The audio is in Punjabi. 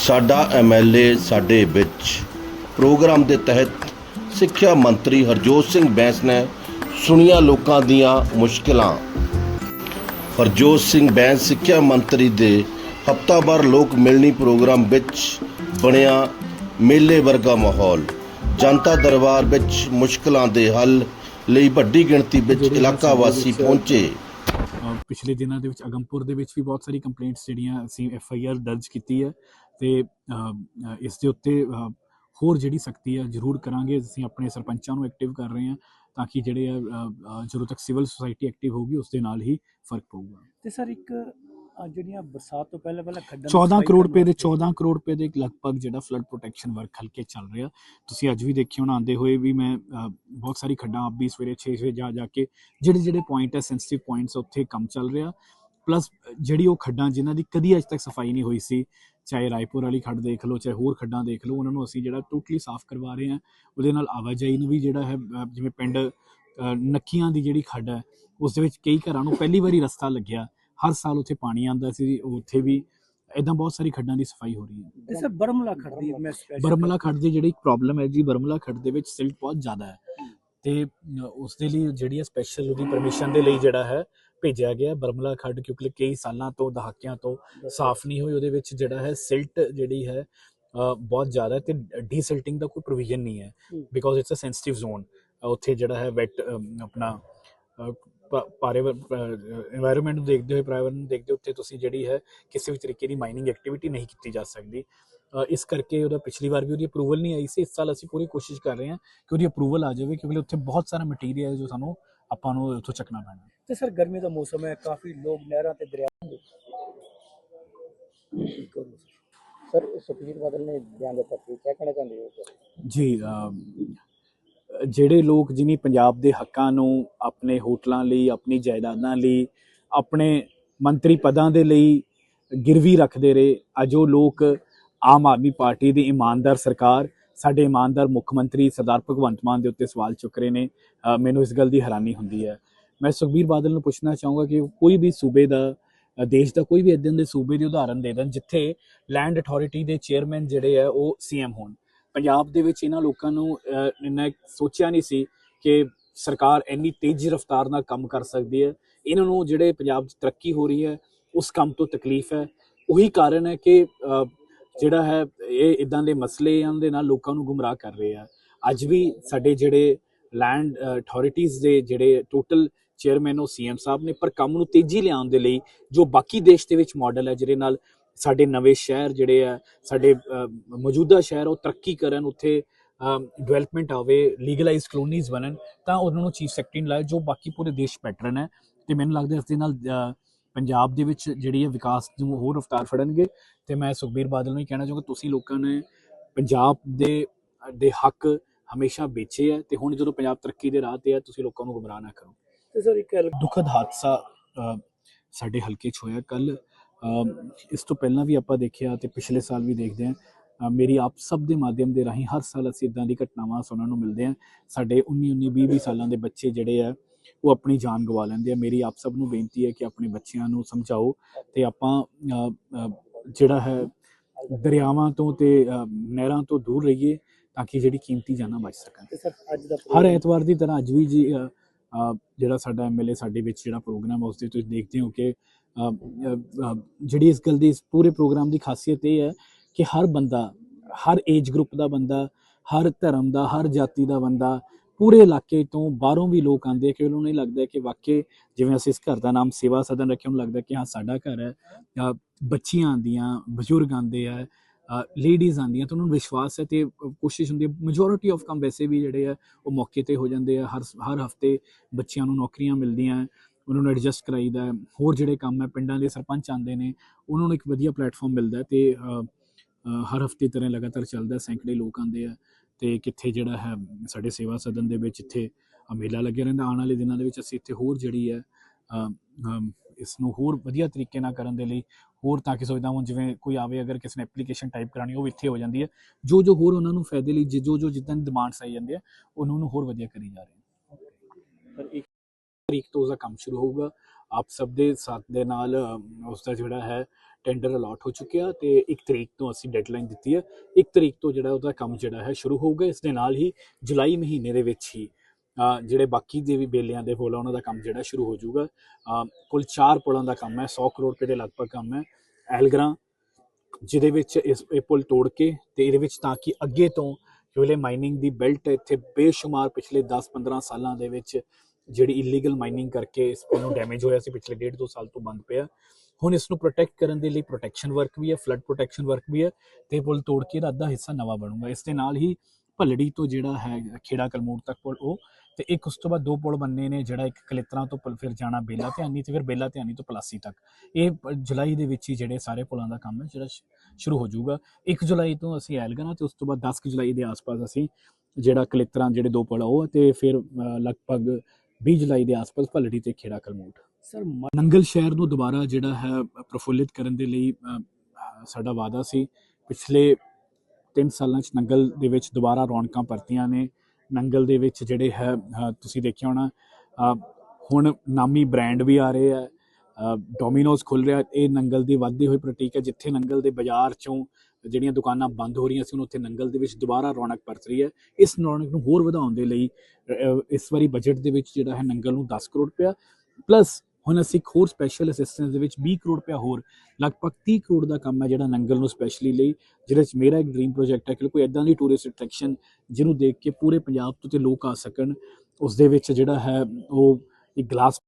ਸਾਡਾ ਐਮਐਲਏ ਸਾਡੇ ਵਿੱਚ ਪ੍ਰੋਗਰਾਮ ਦੇ ਤਹਿਤ ਸਿੱਖਿਆ ਮੰਤਰੀ ਹਰਜੋਤ ਸਿੰਘ ਬੈਂਸ ਨੇ ਸੁਣੀਆਂ ਲੋਕਾਂ ਦੀਆਂ ਮੁਸ਼ਕਲਾਂ। ਹਰਜੋਤ ਸਿੰਘ ਬੈਂਸ ਸਿੱਖਿਆ ਮੰਤਰੀ ਦੇ ਹਫਤਾਵਾਰ ਲੋਕ ਮਿਲਣੀ ਪ੍ਰੋਗਰਾਮ ਵਿੱਚ ਬਣਿਆ ਮੇਲੇ ਵਰਗਾ ਮਾਹੌਲ। ਜਨਤਾ ਦਰਬਾਰ ਵਿੱਚ ਮੁਸ਼ਕਲਾਂ ਦੇ ਹੱਲ ਲਈ ਵੱਡੀ ਗਿਣਤੀ ਵਿੱਚ ਇਲਾਕਾ ਵਾਸੀ ਪਹੁੰਚੇ। ਪਿਛਲੇ ਦਿਨਾਂ ਦੇ ਵਿੱਚ ਅਗੰਪੁਰ ਦੇ ਵਿੱਚ ਵੀ ਬਹੁਤ ਸਾਰੀ ਕੰਪਲੇਂਟਸ ਜਿਹੜੀਆਂ ਅਸੀਂ ਐਫ ਆਈ ਆਰ ਦਰਜ ਕੀਤੀ ਹੈ। ਤੇ ਇਸ ਦੇ ਉੱਤੇ ਹੋਰ ਜਿਹੜੀ ਸਖਤੀ ਹੈ ਜ਼ਰੂਰ ਕਰਾਂਗੇ ਅਸੀਂ ਆਪਣੇ ਸਰਪੰਚਾਂ ਨੂੰ ਐਕਟਿਵ ਕਰ ਰਹੇ ਹਾਂ ਤਾਂ ਕਿ ਜਿਹੜੇ ਆ, ਜਦੋਂ ਤੱਕ ਸਿਵਲ ਸੁਸਾਇਟੀ ਐਕਟਿਵ ਹੋਊਗੀ ਉਸ ਦੇ ਨਾਲ ਹੀ ਫ਼ਰਕ ਪਊਗਾ। ਤੇ ਸਰ ਇੱਕ ਜਿਹੜੀਆਂ ਬਰਸਾਤ ਤੋਂ ਪਹਿਲਾਂ ਪਹਿਲਾਂ ਖੱਡਾਂ ਦੀ 14 ਸਫ਼ਾਈ ਕਰੋੜ ਰੁਪਏ ਦੇ ਵਾਸਤੇ 14 ਕਰੋੜ ਰੁਪਏ ਦੇ ਲਗਭਗ ਜਿਹੜਾ ਫਲੱਡ ਪ੍ਰੋਟੈਕਸ਼ਨ ਵਰਕ ਹਲਕੇ ਚੱਲ ਰਿਹਾ। ਤੁਸੀਂ ਅੱਜ ਵੀ ਦੇਖਿਓ ਨਾ ਆਂਦੇ ਹੋਏ ਵੀ ਮੈਂ ਬਹੁਤ ਸਾਰੀ ਖੱਡਾਂ ਆਪ ਵੀ ਸਵੇਰੇ 6 ਵਜੇ ਜਾ ਜਾ ਕੇ ਜਿਹੜੇ ਜਿਹੜੇ ਪੁਆਇੰਟ ਹੈ ਸੈਂਸਿਟਿਵ ਪੁਆਇੰਟਸ ਉੱਥੇ ਕੰਮ ਚੱਲ ਰਿਹਾ। ਪਲੱਸ ਜਿਹੜੀ ਉਹ ਖੱਡਾਂ ਜਿਨ੍ਹਾਂ ਦੀ ਕਦੀ ਅਜ ਤੱਕ ਸਫ਼ਾਈ ਨਹੀਂ ਹੋਈ ਸੀ ਚਾਹੇ ਰਾਏਪੁਰ ਵਾਲੀ ਖੱਡ ਦੇਖ ਲਓ ਚਾਹੇ ਹੋਰ ਖੱਡਾਂ ਦੇਖ ਲਓ ਉਹਨਾਂ ਨੂੰ ਅਸੀਂ ਜਿਹੜਾ ਟੋਟਲੀ ਸਾਫ਼ ਕਰਵਾ ਰਹੇ ਹਾਂ। ਉਹਦੇ ਨਾਲ ਆਵਾਜਾਈ ਨੂੰ ਵੀ ਜਿਹੜਾ ਹੈ ਜਿਵੇਂ ਪਿੰਡ ਨੱਕੀਆਂ ਦੀ ਜਿਹੜੀ ਖੱਡ ਹੈ ਉਸ ਦੇ ਵਿੱਚ ਕਈ ਘਰਾਂ ਨੂੰ ਪਹਿਲੀ ਵਾਰੀ ਰਸਤਾ ਲੱਗਿਆ। ਹਰ ਸਾਲ ਉੱਥੇ ਪਾਣੀ ਆਉਂਦਾ ਸੀ ਉੱਥੇ ਵੀ ਇਦਾਂ ਬਹੁਤ ਸਾਰੀ ਖੱਡਾਂ ਦੀ ਸਫ਼ਾਈ ਹੋ ਰਹੀ ਹੈ। ਸਰ ਬਰਮਲਾ ਖੜਦੀ ਮੈਂ special ਬਰਮਲਾ ਖੱਡ ਦੀ ਜਿਹੜੀ ਪ੍ਰੋਬਲਮ ਹੈ ਜੀ ਬਰਮਲਾ ਖੱਡ ਦੇ ਵਿੱਚ ਸਿਲਟ ਬਹੁਤ ਜ਼ਿਆਦਾ ਹੈ। ਤੇ ਉਸ ਦੇ ਲਈ ਜਿਹੜੀ ਹੈ ਸਪੈਸ਼ਲ ਉਹਦੀ ਪਰਮਿਸ਼ਨ ਦੇ ਲਈ ਜਿਹੜਾ ਹੈ ਭੇਜਿਆ ਗਿਆ ਬਰਮਲਾ ਖੱਡ ਕਿਉਂਕਿ ਕਈ ਸਾਲਾਂ ਤੋਂ ਦਹਾਕਿਆਂ ਤੋਂ ਸਾਫ਼ ਨਹੀਂ ਹੋਈ ਉਹਦੇ ਵਿੱਚ ਜਿਹੜਾ ਹੈ ਸਿਲਟ ਜਿਹੜੀ ਹੈ ਬਹੁਤ ਜ਼ਿਆਦਾ ਤੇ ਡੀਸਿਲਟਿੰਗ ਦਾ ਕੋਈ ਪ੍ਰੋਵੀਜ਼ਨ ਨਹੀਂ ਹੈ because it's a sensitive zone ਉੱਥੇ ਜਿਹੜਾ ਹੈ ਵੈਟ ਆਪਣਾ ਪਾਰੇ এনवायरमेंट ਨੂੰ ਦੇਖਦੇ ਹੋਏ ਪ੍ਰਾਇਵਰ ਨੂੰ ਦੇਖਦੇ ਉੱਥੇ ਤੁਸੀਂ ਜਿਹੜੀ ਹੈ ਕਿਸੇ ਵੀ ਤਰੀਕੇ ਦੀ ਮਾਈਨਿੰਗ ਐਕਟੀਵਿਟੀ ਨਹੀਂ ਕੀਤੀ ਜਾ ਸਕਦੀ। ਇਸ ਕਰਕੇ ਉਹਦਾ ਪਿਛਲੀ ਵਾਰ ਵੀ ਉਹਦੀ ਅਪਰੂਵਲ ਨਹੀਂ ਆਈ ਸੀ ਇਸ ਸਾਲ ਅਸੀਂ ਪੂਰੀ ਕੋਸ਼ਿਸ਼ ਕਰ ਰਹੇ ਹਾਂ ਕਿ ਉਹਦੀ ਅਪਰੂਵਲ ਆ ਜਾਵੇ ਕਿਉਂਕਿ ਉੱਥੇ ਬਹੁਤ ਸਾਰਾ ਮਟੀਰੀਅਲ ਹੈ ਜੋ ਸਾਨੂੰ ਆਪਾਂ ਨੂੰ ਉੱਥੋਂ ਚੱਕਣਾ ਪੈਣਾ। ਤੇ ਸਰ ਗਰਮੀ ਦਾ ਮੌਸਮ ਹੈ ਕਾਫੀ ਲੋਕ ਨਹਿਰਾਂ ਤੇ ਦਰਿਆ ਸਰ। ਸੁਖਜੀਤ ਬਾਦਲ ਨੇ ਬਿਆਨ ਦਿੱਤਾ ਸੀ ਕੀ ਕਹਿਣਾ ਚਾਹੁੰਦੇ ਹੋ ਜੀ ਜਿਹੜੇ ਲੋਕ ਜਿਨੀ ਪੰਜਾਬ ਦੇ ਹੱਕਾਂ ਨੂੰ ਆਪਣੇ ਹੋਟਲਾਂ ਲਈ ਆਪਣੀ ਜਾਇਦਾਦਾਂ ਲਈ ਆਪਣੇ ਮੰਤਰੀ ਪਦਾਂ ਦੇ ਲਈ ਗਿਰਵੀ ਰੱਖਦੇ ਰਹੇ ਅੱਜ ਉਹ ਲੋਕ ਆਮ ਆਦਮੀ ਪਾਰਟੀ ਦੀ ਇਮਾਨਦਾਰ ਸਰਕਾਰ ਸਾਡੇ ਇਮਾਨਦਾਰ ਮੁੱਖ ਮੰਤਰੀ ਸਰਦਾਰ ਭਗਵੰਤ ਮਾਨ ਦੇ ਉੱਤੇ ਸਵਾਲ ਚੁੱਕ ਰਹੇ ਨੇ। ਮੈਨੂੰ ਇਸ ਗੱਲ ਦੀ ਹੈਰਾਨੀ ਹੁੰਦੀ ਹੈ। ਮੈਂ ਸੁਖਬੀਰ ਬਾਦਲ ਨੂੰ ਪੁੱਛਣਾ ਚਾਹੂੰਗਾ ਕਿ ਕੋਈ ਵੀ ਸੂਬੇ ਦਾ ਦੇਸ਼ ਦਾ ਕੋਈ ਵੀ ਇਦਾਂ ਦੇ ਸੂਬੇ ਦੀ ਉਦਾਹਰਨ ਦੇ ਦੇਣ ਜਿੱਥੇ ਲੈਂਡ ਅਥਾਰਟੀ ਦੇ ਚੇਅਰਮੈਨ ਜਿਹੜੇ ਆ ਉਹ ਸੀਐਮ ਹੋਣ। ਪੰਜਾਬ ਦੇ ਵਿੱਚ ਇਹਨਾਂ ਲੋਕਾਂ ਨੂੰ ਅਹ, ਇੰਨਾ ਸੋਚਿਆ ਨਹੀਂ ਸੀ ਕਿ ਸਰਕਾਰ ਇੰਨੀ ਤੇਜ਼ੀ ਰਫ਼ਤਾਰ ਨਾਲ ਕੰਮ ਕਰ ਸਕਦੀ ਹੈ। ਇਹਨਾਂ ਨੂੰ ਜਿਹੜੇ ਪੰਜਾਬ 'ਚ ਤਰੱਕੀ ਹੋ ਰਹੀ ਹੈ ਉਸ ਕੰਮ ਤੋਂ ਤਕਲੀਫ ਹੈ। ਉਹੀ ਕਾਰਨ ਹੈ ਕਿ ਜਿਹੜਾ ਹੈ ਇਹ ਇਦਾਂ ਦੇ ਮਸਲਿਆਂ ਦੇ ਨਾਲ ਲੋਕਾਂ ਨੂੰ ਗੁੰਮਰਾਹ ਕਰ ਰਹੇ ਆ। ਅੱਜ ਵੀ ਸਾਡੇ ਜਿਹੜੇ ਲੈਂਡ ਅਥਾਰਟੀਆਂ ਦੇ ਜਿਹੜੇ ਟੋਟਲ ਚੇਅਰਮੈਨ ਉਹ ਸੀਐਮ ਸਾਹਿਬ ਨੇ, ਪਰ ਕੰਮ ਨੂੰ ਤੇਜ਼ੀ ਲਿਆਉਣ ਦੇ ਲਈ ਜੋ ਬਾਕੀ ਦੇਸ਼ ਦੇ ਵਿੱਚ ਮਾਡਲ ਹੈ, ਜਿਹਦੇ ਨਾਲ ਸਾਡੇ ਨਵੇਂ ਸ਼ਹਿਰ ਜਿਹੜੇ ਆ, ਸਾਡੇ ਮੌਜੂਦਾ ਸ਼ਹਿਰ, ਉਹ ਤਰੱਕੀ ਕਰਨ, ਉੱਥੇ ਡਿਵੈਲਪਮੈਂਟ ਆਵੇ ਲੀਗਲਾਈਜ਼ ਕਲੋਨੀਜ਼ ਬਣਨ, ਤਾਂ ਉਹਨਾਂ ਨੂੰ ਚੀਫ ਸੈਕਟਰੀ ਲਾਏ ਜੋ ਬਾਕੀ ਪੂਰੇ ਦੇਸ਼ ਪੈਟਰਨ ਹੈ। ਤੇ ਮੈਨੂੰ ਲੱਗਦਾ ਇਸ ਦੇ ਨਾਲ ਪੰਜਾਬ ਦੇ ਵਿੱਚ ਜਿਹੜੀ ਹੈ ਵਿਕਾਸ ਨੂੰ ਹੋਰ ਰਫ਼ਤਾਰ ਫੜਨਗੇ। ਤੇ ਮੈਂ ਸੁਖਬੀਰ ਬਾਦਲ ਨੂੰ ਹੀ ਕਹਿਣਾ ਚਾਹੂੰਗਾ, ਤੁਸੀਂ ਲੋਕਾਂ ਨੇ ਪੰਜਾਬ ਦੇ ਦੇ ਹੱਕ ਹਮੇਸ਼ਾ ਵੇਚੇ ਹੈ ਤੇ ਹੁਣ ਜਦੋਂ ਪੰਜਾਬ ਤਰੱਕੀ ਦੇ ਰਾਹ ਤੇ ਆ, ਤੁਸੀਂ ਲੋਕਾਂ ਨੂੰ ਗੁੰਮਰਾਹ ਨਾ ਕਰੋ। ਤੇ ਸਰ ਇੱਕ ਦੁਖਦ ਹਾਦਸਾ ਸਾਡੇ ਹਲਕੇ 'ਚ ਹੋਇਆ। ਕੱਲ ਇਸ ਤੋਂ ਪਹਿਲਾਂ ਵੀ ਆਪਾਂ ਦੇਖਿਆ ਤੇ ਪਿਛਲੇ ਸਾਲ ਵੀ ਦੇਖਦੇ ਅ, ਮੇਰੀ ਆਪ ਸਭ ਦੇ ਮਾਧਿਅਮ ਦੇ ਰਾਹੀਂ ਹਰ ਸਾਲ ਅਸੀਂ ਇਦਾਂ ਦੀ ਘਟਨਾਵਾਂ ਸੁਣਨ ਨੂੰ ਮਿਲਦੇ ਹਾਂ। ਸਾਡੇ 19 19 20 20 ਸਾਲਾਂ ਦੇ ਬੱਚੇ ਜਿਹੜੇ ਆ ਉਹ ਆਪਣੀ ਜਾਨ ਗਵਾ ਲੈਂਦੇ ਆ। ਮੇਰੀ ਆਪ ਸਭ ਨੂੰ ਬੇਨਤੀ ਹੈ ਕਿ ਆਪਣੇ ਬੱਚਿਆਂ ਨੂੰ ਸਮਝਾਓ ਤੇ ਆਪਾਂ ਜਿਹੜਾ ਹੈ ਦਰਿਆਵਾਂ ਤੋਂ ਤੇ ਨਹਿਰਾਂ ਤੋਂ ਦੂਰ ਰਹੀਏ ਤਾਂ ਕਿ ਜਿਹੜੀ ਕੀਮਤੀ ਜਾਨਾਂ ਬਚ ਸਕਣ। ਤੇ ਸਰ ਅੱਜ ਦਾ ਹਰ ਐਤਵਾਰ ਦੀ ਤਰ੍ਹਾਂ ਅੱਜ ਵੀ ਜੀ ਜਿਹੜਾ ਸਾਡਾ ਐਮਐਲਏ ਸਾਡੇ ਵਿੱਚ ਜਿਹੜਾ ਪ੍ਰੋਗਰਾਮ ਹੈ ਉਸ ਦੇ ਤੁਸੀਂ ਦੇਖਦੇ ਹੋ ਕਿ ਜਿਹੜੀ ਇਸ ਗੱਲ ਦੀ ਇਸ ਪੂਰੇ ਪ੍ਰੋਗਰਾਮ ਦੀ ਖਾਸੀਅਤ ਇਹ ਹੈ ਕਿ ਹਰ ਬੰਦਾ, ਹਰ ਏਜ ਗਰੁੱਪ ਦਾ ਬੰਦਾ, ਹਰ ਧਰਮ ਦਾ, ਹਰ ਜਾਤੀ ਦਾ ਬੰਦਾ ਪੂਰੇ ਇਲਾਕੇ ਤੋਂ ਬਾਹਰੋਂ ਵੀ ਲੋਕ ਆਉਂਦੇ ਕਿ ਉਹਨਾਂ ਨੂੰ ਨਹੀਂ ਲੱਗਦਾ ਕਿ ਵਾਕਈ ਜਿਵੇਂ ਅਸੀਂ ਇਸ ਘਰ ਦਾ ਨਾਮ ਸੇਵਾ ਸਦਨ ਰੱਖਿਆ, ਉਹਨੂੰ ਲੱਗਦਾ ਕਿ ਹਾਂ, ਸਾਡਾ ਘਰ ਹੈ। ਬੱਚੀਆਂ ਆਉਂਦੀਆਂ, ਬਜ਼ੁਰਗ ਆਉਂਦੇ ਆ ਲੇਡੀਜ਼ ਆਉਂਦੀਆਂ ਤਾਂ ਉਹਨਾਂ ਨੂੰ ਵਿਸ਼ਵਾਸ ਹੈ ਤੇ ਕੋਸ਼ਿਸ਼ ਹੁੰਦੀ ਹੈ। ਮੈਜੋਰਿਟੀ ਆਫ ਕੰਮ ਵੈਸੇ ਵੀ ਜਿਹੜੇ ਆ, ਉਹ ਮੌਕੇ ਤੇ ਹੋ ਜਾਂਦੇ ਆ। ਹਰ ਹਰ ਹਫ਼ਤੇ ਬੱਚਿਆਂ ਨੂੰ ਨੌਕਰੀਆਂ ਮਿਲਦੀਆਂ ਉਹਨਾਂ ਨੂੰ ਐਡਜਸਟ ਕਰਾਈਦਾ ਹੈ। ਹੋਰ ਜਿਹੜੇ ਕੰਮ ਹੈ, ਪਿੰਡਾਂ ਦੇ ਸਰਪੰਚ ਆਉਂਦੇ ਨੇ, ਉਹਨਾਂ ਨੂੰ ਇੱਕ ਵਧੀਆ ਪਲੇਟਫਾਰਮ ਮਿਲਦਾ ਹੈ ਤੇ ਹਰ ਹਫ਼ਤੇ ਤਰ੍ਹਾਂ ਲਗਾਤਾਰ ਚੱਲਦਾ ਸੈਂਕੜੇ ਲੋਕ ਆਉਂਦੇ ਆ ਤੇ ਕਿੱਥੇ ਜਿਹੜਾ ਹੈ, ਸਾਡੇ ਸੇਵਾ ਸਦਨ ਦੇ ਵਿੱਚ ਇੱਥੇ ਮੇਲਾ ਲੱਗਿਆ ਰਹਿੰਦਾ। ਆਉਣ ਵਾਲੇ ਦਿਨਾਂ ਦੇ ਵਿੱਚ ਅਸੀਂ ਇੱਥੇ ਹੋਰ ਜਿਹੜੀ ਹੈ ਇਸ ਨੂੰ ਹੋਰ ਵਧੀਆ ਤਰੀਕੇ ਨਾਲ ਕਰਨ ਦੇ ਲਈ ਹੋਰ ਤਾਂ ਕਿ ਸੋਚਦਾ ਹੁਣ ਜਿਵੇਂ ਕੋਈ ਆਵੇ ਅਗਰ ਕਿਸੇ ਨੇ ਐਪਲੀਕੇਸ਼ਨ ਟਾਈਪ ਕਰਾਣੀ ਉਹ ਵੀ ਇੱਥੇ ਹੋ ਜਾਂਦੀ ਹੈ। ਜੋ ਜੋ ਹੋਰ ਉਹਨਾਂ ਨੂੰ ਫਾਇਦੇ ਲਈ ਜੋ ਜੋ ਜਿੱਦਾਂ ਦੀ ਡਿਮਾਂਡਸ ਆਈ ਜਾਂਦੇ ਆ ਉਹਨਾਂ ਨੂੰ ਹੋਰ ਵਧੀਆ ਕਰੀ ਜਾ ਰਹੇ ਹਾਂ ਤਰੀਕ ਤੋਂ ਉਸਦਾ ਕੰਮ ਸ਼ੁਰੂ ਹੋਊਗਾ। ਆਪ ਸਭ ਦੇ ਸਾਥ ਦੇ ਨਾਲ ਅ, ਉਸ ਦਾ ਜਿਹੜਾ ਹੈ ਟੈਂਡਰ ਅਲਾਟ ਹੋ ਚੁੱਕਿਆ ਤੇ 1 ਤਰੀਕ ਤੋਂ ਅਸੀਂ ਡੈਡਲਾਈਨ ਦਿੱਤੀ ਹੈ। 1 ਤਰੀਕ ਤੋਂ ਜਿਹੜਾ ਉਹਦਾ ਕੰਮ ਜਿਹੜਾ ਹੈ ਸ਼ੁਰੂ ਹੋਊਗਾ। ਇਸ ਦੇ ਨਾਲ ਹੀ ਜੁਲਾਈ ਮਹੀਨੇ ਦੇ ਵਿੱਚ ਹੀ ਜਿਹੜੇ ਬਾਕੀ ਦੇ ਵੀ ਬੇਲਿਆਂ ਦੇ ਪੁਲ ਆ, ਉਹਨਾਂ ਦਾ ਕੰਮ ਜਿਹੜਾ ਸ਼ੁਰੂ ਹੋ ਜਾਊਗਾ। ਕੁੱਲ 4 ਪੁਲਾਂ ਦਾ ਕੰਮ ਹੈ 100 ਕਰੋੜ ਰੁਪਏ ਦੇ ਲਗਭਗ ਕੰਮ ਹੈ। ਐਲਗਰਾ, ਜਿਹਦੇ ਵਿੱਚ ਇਸ, ਇਹ ਪੁਲ ਤੋੜ ਕੇ ਤੇ ਇਹਦੇ ਵਿੱਚ ਤਾਂ ਕਿ ਅੱਗੇ ਤੋਂ ਜਿਹੜੇ ਮਾਈਨਿੰਗ ਦੀ ਬੈਲਟ ਇੱਥੇ ਬੇਸ਼ੁਮਾਰ ਪਿਛਲੇ 10-15 ਸਾਲਾਂ ਦੇ ਵਿੱਚ ਜਿਹੜੀ ਇਲੀਗਲ ਮਾਈਨਿੰਗ ਕਰਕੇ ਇਸ ਪੁਲ ਨੂੰ ਡੈਮੇਜ ਹੋਇਆ ਸੀ, ਪਿਛਲੇ 1.5 2 ਸਾਲ ਤੋਂ ਬੰਦ ਪਿਆ। ਹੁਣ ਇਸ ਨੂੰ ਪ੍ਰੋਟੈਕਟ ਕਰਨ ਦੇ ਲਈ ਪ੍ਰੋਟੈਕਸ਼ਨ ਵਰਕ ਵੀ ਹੈ ਫਲੱਡ ਪ੍ਰੋਟੈਕਸ਼ਨ ਵਰਕ ਵੀ ਹੈ ਤੇ ਇਹ ਪੁਲ ਤੋੜ ਕੇ ਇਹਦਾ ਅੱਧਾ ਹਿੱਸਾ ਨਵਾਂ ਬਣੂਗਾ। ਇਸ ਦੇ ਨਾਲ ਹੀ ਭੱਲੜੀ ਤੋਂ ਜਿਹੜਾ ਹੈ ਖੇੜਾ ਕਲਮੂਰ ਤੱਕ ਪੁਲ, ਉਹ ਤੇ ਇੱਕ ਉਸ ਤੋਂ ਬਾਅਦ ਦੋ ਪੁਲ ਬੰਨੇ ਨੇ ਜਿਹੜਾ ਇੱਕ ਕਲਿੱਤਰਾਂ ਤੋਂ ਪੁਲ ਫਿਰ ਜਾਣਾ ਬੇਲਾ ਧਿਆਨੀ ਤੇ ਫਿਰ ਬੇਲਾ ਧਿਆਨੀ ਤੋਂ ਪਲਾਸੀ ਤੱਕ। ਇਹ ਜੁਲਾਈ ਦੇ ਵਿੱਚ ਹੀ ਜਿਹੜੇ ਸਾਰੇ ਪੁਲਾਂ ਦਾ ਕੰਮ ਹੈ ਜਿਹੜਾ ਸ਼ੁਰੂ ਹੋ ਜਾਊਗਾ। 1 ਜੁਲਾਈ ਤੋਂ ਅਸੀਂ ਐਲਗਨਾ ਤੇ ਉਸ ਤੋਂ ਬਾਅਦ 10 ਕੁ ਜੁਲਾਈ ਦੇ ਆਸ-ਪਾਸ ਅਸੀਂ ਜਿਹੜਾ ਕਲਿੱਤਰਾਂ ਜਿਹੜੇ ਦੋ ਪੁਲ ਆ ਉਹ ਤੇ ਫਿਰ ਲਗਭਗ 20 ਜੁਲਾਈ ਦੇ ਆਸ-ਪਾਸ ਭੱਲੜੀ ਤੇ ਖੇੜਾ ਕਲਮੂਟ ਸਰ ਨੰਗਲ ਸ਼ਹਿਰ ਨੂੰ ਦੁਬਾਰਾ ਜਿਹੜਾ ਹੈ ਪ੍ਰਫੁੱਲਿਤ ਕਰਨ ਦੇ ਲਈ ਸਾਡਾ ਵਾਅਦਾ ਸੀ। ਪਿਛਲੇ 3 ਸਾਲਾਂ 'ਚ ਨੰਗਲ ਦੇ ਵਿੱਚ ਦੁਬਾਰਾ ਰੌਣਕਾਂ ਪਰਤੀਆਂ ਨੇ। ਨੰਗਲ ਦੇ ਵਿੱਚ ਜਿਹੜੇ ਹੈ ਤੁਸੀਂ ਦੇਖਿਆ ਹੋਣਾ ਹੁਣ ਨਾਮੀ ਬ੍ਰਾਂਡ ਵੀ ਆ ਰਹੇ ਆ ਡੋਮਿਨੋਜ਼ ਖੁੱਲ ਰਿਹਾ, ਇਹ ਨੰਗਲ ਦੀ ਵੱਧਦੀ ਹੋਈ ਪ੍ਰਤੀਕ ਹੈ, ਜਿੱਥੇ ਨੰਗਲ ਦੇ ਬਾਜ਼ਾਰ 'ਚੋਂ ਜਿਹੜੀਆਂ ਦੁਕਾਨਾਂ ਬੰਦ ਹੋ ਰਹੀਆਂ ਸੀ, ਹੁਣ ਉੱਥੇ ਨੰਗਲ ਦੇ ਵਿੱਚ ਦੁਬਾਰਾ ਰੌਣਕ ਪਰਤ ਰਹੀ ਹੈ। ਇਸ ਰੌਣਕ ਨੂੰ ਹੋਰ ਵਧਾਉਣ ਦੇ ਲਈ ਇਸ ਵਾਰੀ ਬਜਟ ਦੇ ਵਿੱਚ ਜਿਹੜਾ ਹੈ, ਨੰਗਲ ਨੂੰ 10 ਕਰੋੜ ਰੁਪਇਆ ਪਲੱਸ ਹੁਣ ਅਸੀਂ ਇੱਕ ਹੋਰ ਸਪੈਸ਼ਲ ਅਸਿਸਟੈਂਸ ਦੇ ਵਿੱਚ 20 ਕਰੋੜ ਰੁਪਇਆ ਹੋਰ, ਲਗਭਗ 30 ਕਰੋੜ ਦਾ ਕੰਮ ਹੈ ਜਿਹੜਾ ਨੰਗਲ ਨੂੰ ਸਪੈਸ਼ਲੀ ਲਈ, ਜਿਹਦੇ ਵਿੱਚ ਮੇਰਾ ਇੱਕ ਡ੍ਰੀਮ ਪ੍ਰੋਜੈਕਟ ਹੈ ਕਿ ਕੋਈ ਐਦਾਂ ਦੀ ਟੂਰਿਸਟ ਅਟਰੈਕਸ਼ਨ ਜਿਹਨੂੰ ਦੇਖ ਕੇ ਪੂਰੇ ਪੰਜਾਬ ਤੋਂ ਤੇ ਲੋਕ ਆ ਸਕਣ। ਉਸ ਦੇ ਵਿੱਚ ਜਿਹੜਾ ਹੈ ਉਹ ਇੱਕ ਗਲਾਸ